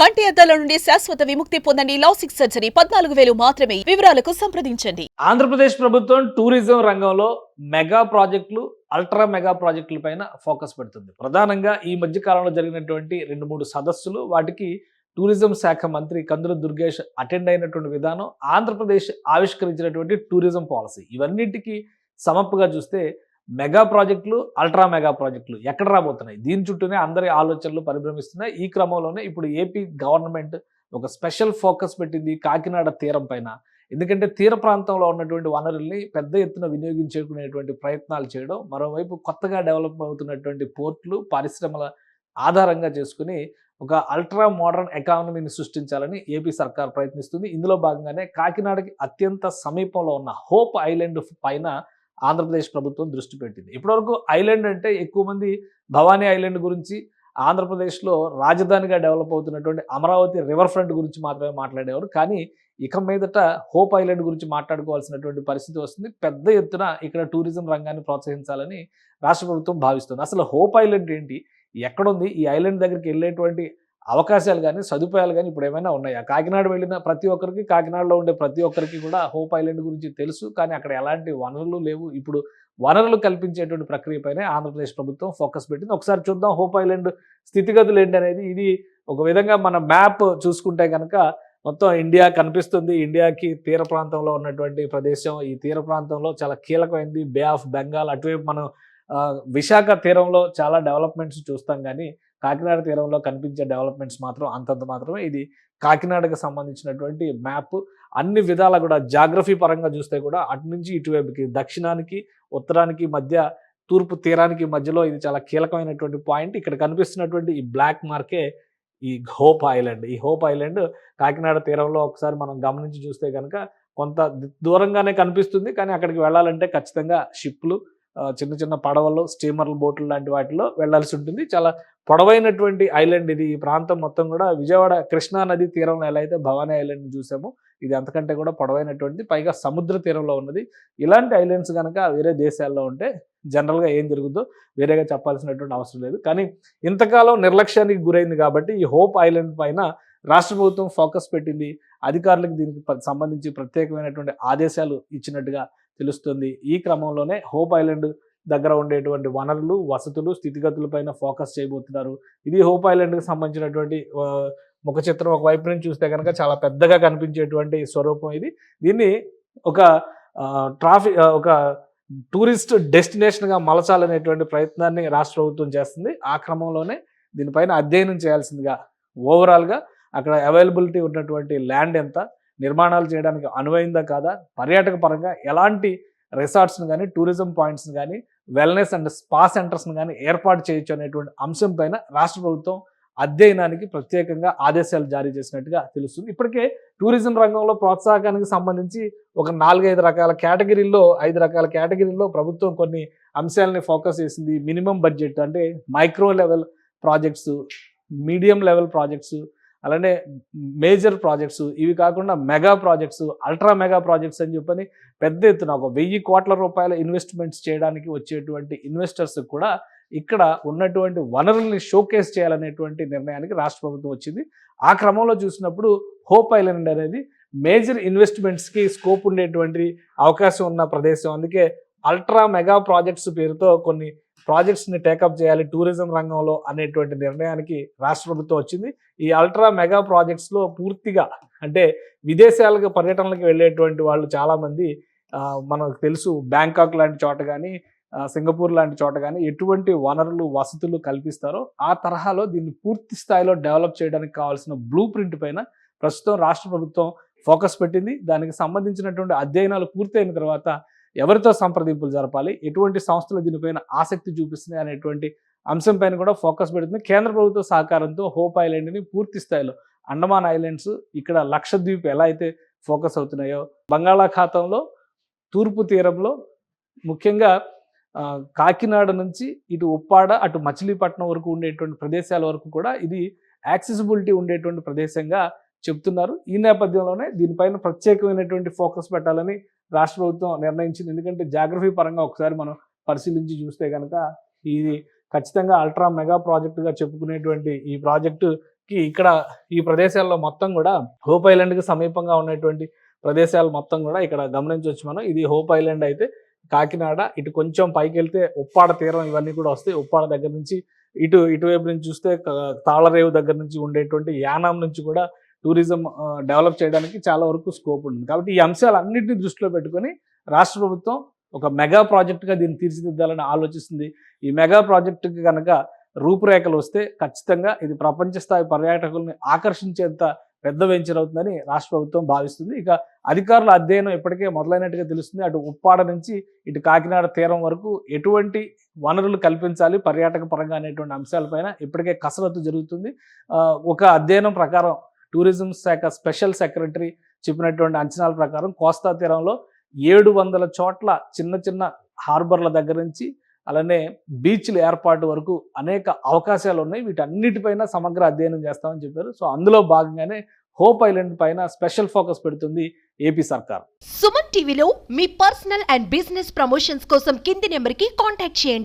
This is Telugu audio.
కంటి అద్దాల నుండి శాశ్వత విముక్తి పొందండి లాసిక్ సర్జరీ. పద్నాలుగు వేలు మాత్రమే. వివరాలకు సంప్రదించండి. ఆంధ్రప్రదేశ్ ప్రభుత్వం టూరిజం రంగంలో మెగా ప్రాజెక్టులు అల్ట్రా మెగా ప్రాజెక్టుల పైన ఫోకస్ పెడుతుంది. ప్రధానంగా ఈ మధ్య కాలంలో జరిగినటువంటి రెండు మూడు సదస్సులు వాటికి టూరిజం శాఖ మంత్రి కందుల దుర్గేష్ అటెండ్ అయినటువంటి విధానం ఆంధ్రప్రదేశ్ ఆవిష్కరించినటువంటి టూరిజం పాలసీ. ఇవన్నిటికీ సమప్పుగా చూస్తే మెగా ప్రాజెక్టులు అల్ట్రా మెగా ప్రాజెక్టులు ఎక్కడ రాబోతున్నాయి? దీని చుట్టూనే అందరి ఆలోచనలు పరిభ్రమిస్తున్నాయి. ఈ క్రమంలోనే ఇప్పుడు ఏపీ గవర్నమెంట్ ఒక స్పెషల్ ఫోకస్ పెట్టింది కాకినాడ తీరం పైన. ఎందుకంటే తీర ప్రాంతంలో ఉన్నటువంటి వనరుల్ని పెద్ద ఎత్తున వినియోగించుకునేటువంటి ప్రయత్నాలు చేయడం మరోవైపు కొత్తగా డెవలప్ అవుతున్నటువంటి పోర్ట్లు పరిశ్రమల ఆధారంగా చేసుకుని ఒక అల్ట్రా మోడర్న్ ఎకానమీని సృష్టించాలని ఏపీ సర్కార్ ప్రయత్నిస్తుంది. ఇందులో భాగంగానే కాకినాడకి అత్యంత సమీపంలో ఉన్న హోప్ ఐలాండ్ పైన ఆంధ్రప్రదేశ్ ప్రభుత్వం దృష్టి పెట్టింది. ఇప్పటివరకు ఐలాండ్ అంటే ఎక్కువ మంది భవానీ ఐలాండ్ గురించి ఆంధ్రప్రదేశ్లో రాజధానిగా డెవలప్ అవుతున్నటువంటి అమరావతి రివర్ ఫ్రంట్ గురించి మాత్రమే మాట్లాడేవారు. కానీ ఇక మీదట హోప్ ఐలాండ్ గురించి మాట్లాడుకోవాల్సినటువంటి పరిస్థితి వస్తుంది. పెద్ద ఎత్తున ఇక్కడ టూరిజం రంగాన్ని ప్రోత్సహించాలని రాష్ట్ర ప్రభుత్వం భావిస్తుంది. అసలు హోప్ ఐలాండ్ ఏంటి? ఎక్కడుంది? ఈ ఐలాండ్ దగ్గరికి వెళ్ళేటువంటి అవకాశాలు కానీ సదుపాయాలు కానీ ఇప్పుడు ఏమైనా ఉన్నాయా? కాకినాడ వెళ్ళిన ప్రతి ఒక్కరికి కాకినాడలో ఉండే ప్రతి ఒక్కరికి కూడా హోప్ ఐలాండ్ గురించి తెలుసు. కానీ అక్కడ ఎలాంటి వనరులు లేవు. ఇప్పుడు వనరులు కల్పించేటువంటి ప్రక్రియపైనే ఆంధ్రప్రదేశ్ ప్రభుత్వం ఫోకస్ పెట్టింది. ఒకసారి చూద్దాం హోప్ ఐలాండ్ స్థితిగతులు ఏంటి అనేది. ఇది ఒక విధంగా మన మ్యాప్ చూసుకుంటే కనుక మొత్తం ఇండియా కనిపిస్తుంది. ఇండియాకి తీర ప్రాంతంలో ఉన్నటువంటి ప్రదేశం. ఈ తీర ప్రాంతంలో చాలా కీలకమైంది. Bay of Bengal. అటువైపు మనం విశాఖ తీరంలో చాలా డెవలప్మెంట్స్ చూస్తాం కానీ కాకినాడ తీరంలో కనిపించే డెవలప్మెంట్స్ మాత్రం అంతంత మాత్రమే. ఇది కాకినాడకు సంబంధించినటువంటి మ్యాప్ అన్ని విధాలా కూడా జాగ్రఫీ పరంగా చూస్తే కూడా అటు నుంచి ఇటువైపుకి దక్షిణానికి ఉత్తరానికి మధ్య తూర్పు తీరానికి మధ్యలో ఇది చాలా కీలకమైనటువంటి పాయింట్. ఇక్కడ కనిపిస్తున్నటువంటి ఈ బ్లాక్ మార్కే ఈ హోప్ ఐలాండ్. ఈ హోప్ ఐలాండ్ కాకినాడ తీరంలో ఒకసారి మనం గమనించి చూస్తే కనుక కొంత దూరంగానే కనిపిస్తుంది. కానీ అక్కడికి వెళ్ళాలంటే ఖచ్చితంగా షిప్లు చిన్న చిన్న పడవలు స్టీమర్లు బోట్లు లాంటి వాటిలో వెళ్ళాల్సి ఉంటుంది. చాలా పొడవైనటువంటి ఐలాండ్ ఇది. ఈ ప్రాంతం మొత్తం కూడా విజయవాడ కృష్ణా నది తీరంలో ఎలా అయితే భవానీ ఐలాండ్ చూసామో ఇది అంతకంటే కూడా పొడవైనటువంటిది. పైగా సముద్ర తీరంలో ఉన్నది. ఇలాంటి ఐలాండ్స్ కనుక వేరే దేశాల్లో ఉంటే జనరల్గా ఏం జరుగుతుందో వేరేగా చెప్పాల్సినటువంటి అవసరం లేదు. కానీ ఇంతకాలం నిర్లక్ష్యానికి గురైంది కాబట్టి ఈ హోప్ ఐలాండ్ పైన రాష్ట్ర ప్రభుత్వం ఫోకస్ పెట్టింది. అధికారులకు దీనికి సంబంధించి ప్రత్యేకమైనటువంటి ఆదేశాలు ఇచ్చినట్టుగా తెలుస్తుంది. ఈ క్రమంలోనే హోప్ ఐలాండ్ దగ్గర ఉండేటువంటి వనరులు వసతులు స్థితిగతులపైన ఫోకస్ చేయబోతున్నారు. ఇది హోప్ ఐలాండ్కి సంబంధించినటువంటి ముఖ చిత్రం ఒక వైపు నుంచి చూస్తే కనుక చాలా పెద్దగా కనిపించేటువంటి స్వరూపం ఇది. దీన్ని ఒక ట్రాఫిక్ ఒక టూరిస్ట్ డెస్టినేషన్గా మలచాలనేటువంటి ప్రయత్నాన్ని రాష్ట్ర ప్రభుత్వం చేస్తుంది. ఆ క్రమంలోనే దీనిపైన అధ్యయనం చేయాల్సిందిగా ఓవరాల్గా అక్కడ అవైలబిలిటీ ఉన్నటువంటి ల్యాండ్ ఎంత నిర్మాణాలు చేయడానికి అనువైందా కాదా? పర్యాటక పరంగా ఎలాంటి రిసార్ట్స్ని కానీ టూరిజం పాయింట్స్ని కానీ వెల్నెస్ అండ్ స్పా సెంటర్స్ని కానీ ఏర్పాటు చేయొచ్చు అనేటువంటి అంశం పైన రాష్ట్ర ప్రభుత్వం అధ్యయనానికి ప్రత్యేకంగా ఆదేశాలు జారీ చేసినట్టుగా తెలుస్తుంది. ఇప్పటికే టూరిజం రంగంలో ప్రోత్సాహకానికి సంబంధించి ఒక నాలుగైదు రకాల కేటగిరీల్లో ఐదు రకాల కేటగిరీల్లో ప్రభుత్వం కొన్ని అంశాలని ఫోకస్ చేసింది. మినిమం బడ్జెట్ అంటే micro level projects medium level projects అలానే మేజర్ ప్రాజెక్ట్స్ ఇవి కాకుండా mega projects ultra mega projects అని చెప్పని పెద్ద ఎత్తున ఒక వెయ్యి కోట్ల రూపాయల ఇన్వెస్ట్మెంట్స్ చేయడానికి వచ్చేటువంటి ఇన్వెస్టర్స్ కూడా ఇక్కడ ఉన్నటువంటి వనరుల్ని షోకేస్ చేయాలనేటువంటి నిర్ణయానికి రాష్ట్ర ప్రభుత్వం వచ్చింది. ఆ క్రమంలో చూసినప్పుడు హోప్ ఐలాండ్ అనేది మేజర్ ఇన్వెస్ట్మెంట్స్కి స్కోప్ ఉండేటువంటి అవకాశం ఉన్న ప్రదేశం. అందుకే అల్ట్రా మెగా ప్రాజెక్ట్స్ పేరుతో కొన్ని ప్రాజెక్ట్స్ని టేకప్ చేయాలి టూరిజం రంగంలో అనేటువంటి నిర్ణయానికి రాష్ట్ర ప్రభుత్వం వచ్చింది. ఈ అల్ట్రా మెగా ప్రాజెక్ట్స్లో పూర్తిగా అంటే విదేశాలకు పర్యటనలకు వెళ్ళేటువంటి వాళ్ళు చాలామంది మనకు తెలుసు బ్యాంకాక్ లాంటి చోట కానీ సింగపూర్ లాంటి చోట కానీ ఎటువంటి వనరులు వసతులు కల్పిస్తారో ఆ తరహాలో దీన్ని పూర్తి స్థాయిలో డెవలప్ చేయడానికి కావాల్సిన బ్లూ ప్రింట్ పైన ప్రస్తుతం రాష్ట్ర ప్రభుత్వం ఫోకస్ పెట్టింది. దానికి సంబంధించినటువంటి అధ్యయనాలు పూర్తయిన తర్వాత ఎవరితో సంప్రదింపులు జరపాలి? ఎటువంటి సంస్థలు దీనిపైన ఆసక్తి చూపిస్తున్నాయి అనేటువంటి అంశం పైన కూడా ఫోకస్ పెడుతుంది. కేంద్ర ప్రభుత్వ సహకారంతో హోప్ ఐలాండ్ని పూర్తి స్థాయిలో అండమాన్ ఐలాండ్స్ ఇక్కడ లక్షద్వీప్ ఎలా అయితే ఫోకస్ అవుతున్నాయో బంగాళాఖాతంలో తూర్పు తీరంలో ముఖ్యంగా కాకినాడ నుంచి ఇటు ఉప్పాడ అటు మచిలీపట్నం వరకు ఉండేటువంటి ప్రదేశాల వరకు కూడా ఇది యాక్సెసిబిలిటీ ఉండేటువంటి ప్రదేశంగా చెప్తున్నారు. ఈ నేపథ్యంలోనే దీనిపైన ప్రత్యేకమైనటువంటి ఫోకస్ పెట్టాలని రాష్ట్ర ప్రభుత్వం నిర్ణయించింది. ఎందుకంటే జాగ్రఫీ పరంగా ఒకసారి మనం పరిశీలించి చూస్తే కనుక ఇది ఖచ్చితంగా అల్ట్రా మెగా ప్రాజెక్టుగా చెప్పుకునేటువంటి ఈ ప్రాజెక్టుకి ఇక్కడ ఈ ప్రదేశాల్లో మొత్తం కూడా హోప్ ఐలాండ్కి సమీపంగా ఉన్నటువంటి ప్రదేశాలు మొత్తం కూడా ఇక్కడ గమనించవచ్చు మనం. ఇది హోప్ ఐలాండ్ అయితే కాకినాడ ఇటు కొంచెం పైకి వెళ్తే ఉప్పాడ తీరం ఇవన్నీ కూడా వస్తాయి. ఉప్పాడ దగ్గర నుంచి ఇటు ఇటువైపు నుంచి చూస్తే తాళరేవు దగ్గర నుంచి ఉండేటువంటి యానాం నుంచి కూడా టూరిజం డెవలప్ చేయడానికి చాలా వరకు స్కోప్ ఉంటుంది. కాబట్టి ఈ అంశాలన్నింటినీ దృష్టిలో పెట్టుకొని రాష్ట్ర ప్రభుత్వం ఒక మెగా ప్రాజెక్టుగా దీన్ని తీర్చిదిద్దాలని ఆలోచిస్తుంది. ఈ మెగా ప్రాజెక్టుకి కనుక రూపురేఖలు వస్తే ఖచ్చితంగా ఇది ప్రపంచ స్థాయి పర్యాటకుల్ని ఆకర్షించేంత పెద్ద వెంచర్ అవుతుందని రాష్ట్ర ప్రభుత్వం భావిస్తుంది. ఇక అధికారుల అధ్యయనం ఇప్పటికే మొదలైనట్టుగా తెలుస్తుంది. అటు ఉప్పాడ నుంచి ఇటు కాకినాడ తీరం వరకు ఎటువంటి వనరులు కల్పించాలి పర్యాటక పరంగా అనేటువంటి అంశాలపైన ఇప్పటికే కసరత్తు జరుగుతుంది. ఒక అధ్యయనం ప్రకారం టూరిజం శాఖ స్పెషల్ సెక్రటరీ చెప్పినటువంటి అంచనాల ప్రకారం కోస్తా తీరంలో ఏడు వందల చోట్ల చిన్న చిన్న హార్బర్ల దగ్గర నుంచి అలానే బీచ్ల ఏర్పాటు వరకు అనేక అవకాశాలు ఉన్నాయి. వీటన్నిటిపైన సమగ్ర అధ్యయనం చేస్తామని చెప్పారు. సో అందులో భాగంగానే హోప్ ఐలాండ్ పైన స్పెషల్ ఫోకస్ పెడుతుంది ఏపీ సర్కార్. సుమన్ టీవీలో మీ పర్సనల్ అండ్ బిజినెస్ ప్రమోషన్స్ కోసం కింది నెంబర్కి కాంటాక్ట్ చేయండి.